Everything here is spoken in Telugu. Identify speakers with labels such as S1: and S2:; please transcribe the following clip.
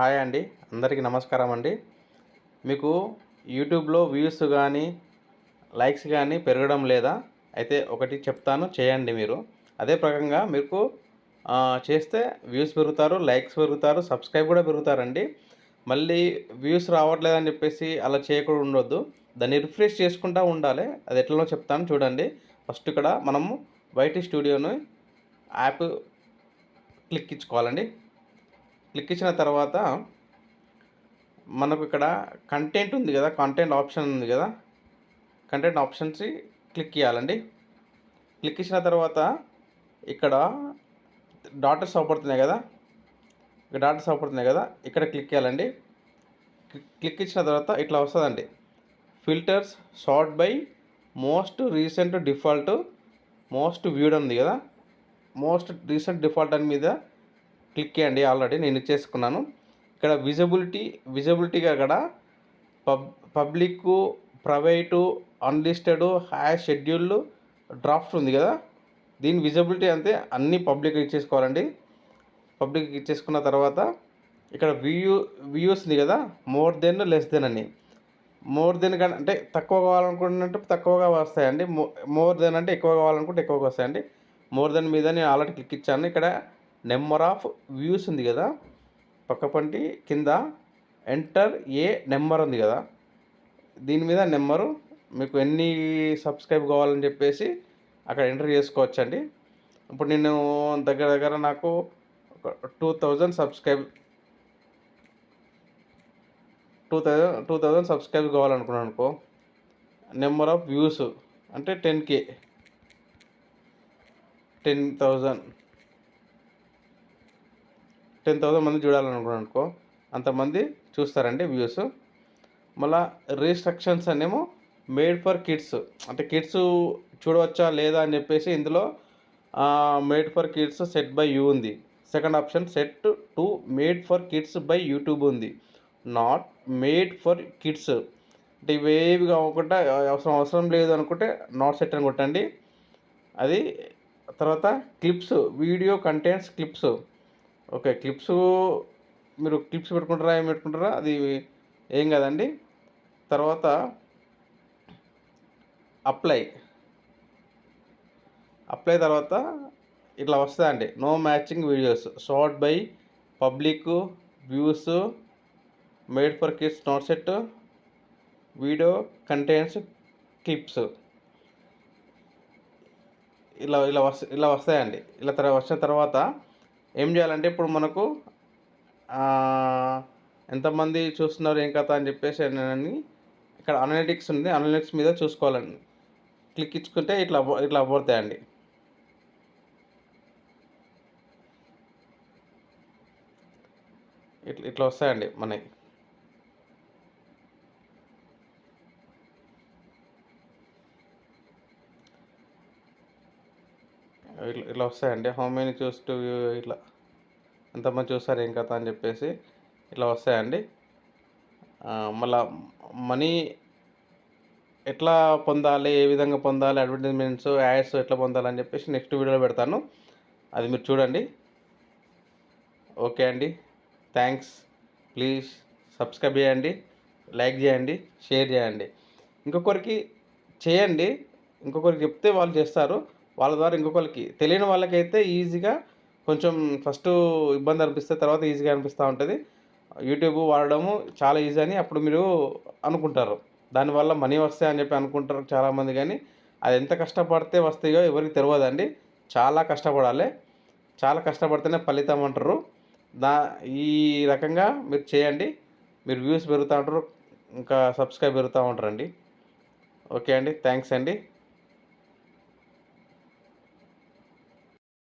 S1: హాయ్ అండి. అందరికీ నమస్కారం అండి. మీకు యూట్యూబ్లో వ్యూస్ కానీ లైక్స్ కానీ పెరగడం లేదా? అయితే ఒకటి చెప్తాను చేయండి మీరు. అదే ప్రకంగా మీకు చేస్తే వ్యూస్ పెరుగుతారు లైక్స్ పెరుగుతారు సబ్స్క్రైబ్ కూడా పెరుగుతారండి. మళ్ళీ వ్యూస్ రావట్లేదని చెప్పేసి అలా చేయకుండా ఉండొద్దు. దాన్ని రిఫ్రెష్ చేసుకుంటూ ఉండాలి. అది ఎట్లనో చెప్తాను చూడండి. ఫస్ట్ ఇక్కడ మనము వైటీ స్టూడియోని యాప్ క్లిక్ ఇచ్చుకోవాలండి. క్లిక్ ఇచ్చిన తర్వాత మనకు ఇక్కడ కంటెంట్ ఉంది కదా కంటెంట్ ఆప్షన్ ఉంది కదా కంటెంట్ ఆప్షన్స్ క్లిక్ చేయాలండి. క్లిక్ ఇచ్చిన తర్వాత ఇక్కడ డాటర్స్ అవపడుతున్నాయి కదా ఇక్కడ డాటర్స్ అవపడుతున్నాయి కదా ఇక్కడ క్లిక్ చేయాలండి. క్లిక్- క్లిక్ ఇచ్చిన తర్వాత ఇట్లా వస్తుందండి. Filters sort by most recent default most viewed ఉంది కదా మోస్ట్ రీసెంట్ డిఫాల్ట్ అని మీద క్లిక్ చేయండి ఆల్రెడీ నేను చేసుకున్నాను ఇక్కడ విజిబిలిటీ విజిబిలిటీగా అక్కడ pub public private unlisted has schedule draft ఉంది కదా? దీని విజిబిలిటీ అంతే అన్నీ పబ్లిక్ ఇచ్చేసుకోవాలండి. పబ్లిక్ ఇచ్చేసుకున్న తర్వాత ఇక్కడ వ్యూ వ్యూస్ ఉంది కదా? మోర్ దెన్ లెస్ దెన్ అని. మోర్ దెన్ కానీ అంటే తక్కువ కావాలనుకుంటున్నట్టు తక్కువగా వస్తాయండి. మో మోర్ దెన్ అంటే ఎక్కువ కావాలనుకుంటే ఎక్కువగా వస్తాయండి. మోర్ దెన్ మీద నేను ఆల్రెడీ క్లిక్ ఇచ్చాను. ఇక్కడ నెంబర్ ఆఫ్ వ్యూస్ ఉంది కదా. పక్కపంటి కింద ఎంటర్ ఏ నెంబర్ ఉంది కదా. దీని మీద నెంబరు మీకు ఎన్ని సబ్స్క్రైబ్ కావాలని చెప్పేసి అక్కడ ఎంటర్ చేసుకోవచ్చండి. ఇప్పుడు నేను దగ్గర దగ్గర నాకు ఒక two thousand subscribe two thousand two thousand subscribe కావాలనుకున్నాను అనుకో నెంబర్ ఆఫ్ వ్యూస్ అంటే ten K. Ten thousand. Ten thousand మంది చూడాలనుకున్నాను అనుకో అంతమంది చూస్తారండి వ్యూస్. మళ్ళా రిస్ట్రక్షన్స్ అనేమో మేడ్ ఫర్ కిడ్స్. అంటే కిడ్స్ చూడవచ్చా లేదా అని చెప్పేసి ఇందులో made for kids set by you ఉంది. Second option set to made for kids by YouTube ఉంది. Not made for kids. అంటే ఇవేవి కాకుండా అవసరం అవసరం లేదు అనుకుంటే నాట్ సెట్ అని కొట్టండి. అది తర్వాత clips video contents clips. Okay clips మీరు క్లిప్స్ పెట్టుకుంటారా ఏం పెట్టుకుంటారా అది ఏం కదండి. తర్వాత అప్లై. అప్లై తర్వాత ఇట్లా వస్తాయండి. No matching videos. Sort by public views made for kids not set video contents clips. ఇలా ఇలా వస్త ఇలా వస్తాయండి. ఇలా తర్వాత వచ్చిన తర్వాత ఏం చేయాలంటే ఇప్పుడు మనకు ఎంతమంది చూస్తున్నారు ఏం కథ అని చెప్పేసి అని ఇక్కడ అనలిటిక్స్ ఉంది. అనలిటిక్స్ మీద చూసుకోవాలండి. క్లిక్ ఇచ్చుకుంటే ఇట్లా అవ్వ- ఇట్లా అవ్వతాయండి ఇట్లా ఇట్లా వస్తాయండి మనకి ఇట్లా ఇట్లా వస్తాయండి. హౌ మెనీ చూస్ టు ఇట్లా ఎంతమంది చూస్తారు ఏం కథ అని చెప్పేసి ఇట్లా వస్తాయండి. మళ్ళా మనీ ఎట్లా పొందాలి ఏ విధంగా పొందాలి అడ్వర్టైజ్మెంట్స్ యాడ్స్ ఎట్లా పొందాలి అని చెప్పేసి నెక్స్ట్ వీడియోలో పెడతాను. అది మీరు చూడండి. ఓకే అండి. థ్యాంక్స్ ప్లీజ్ సబ్స్క్రైబ్ చేయండి. లైక్ చేయండి. షేర్ చేయండి. ఇంకొకరికి చేయండి. ఇంకొకరికి చెప్తే వాళ్ళు చేస్తారు. వాళ్ళ ద్వారా ఇంకొకరికి తెలియని వాళ్ళకైతే ఈజీగా కొంచెం ఫస్ట్ ఇబ్బంది అనిపిస్తే తర్వాత ఈజీగా అనిపిస్తూ ఉంటుంది. యూట్యూబ్ వాడడము చాలా ఈజీ అని అప్పుడు మీరు అనుకుంటారు. దానివల్ల మనీ వస్తాయి అని చెప్పి అనుకుంటారు చాలామంది కానీ అది ఎంత కష్టపడితే వస్తాయో ఎవరికి తెలియదండి చాలా కష్టపడాలి. చాలా కష్టపడితేనే ఫలితం అంటారు. దా ఈ రకంగా మీరు చేయండి. మీరు వ్యూస్ పెరుగుతూ ఉంటారు. ఇంకా సబ్స్క్రైబ్ పెరుగుతూ ఉంటారండి. ఓకే అండి. థ్యాంక్స్ అండి.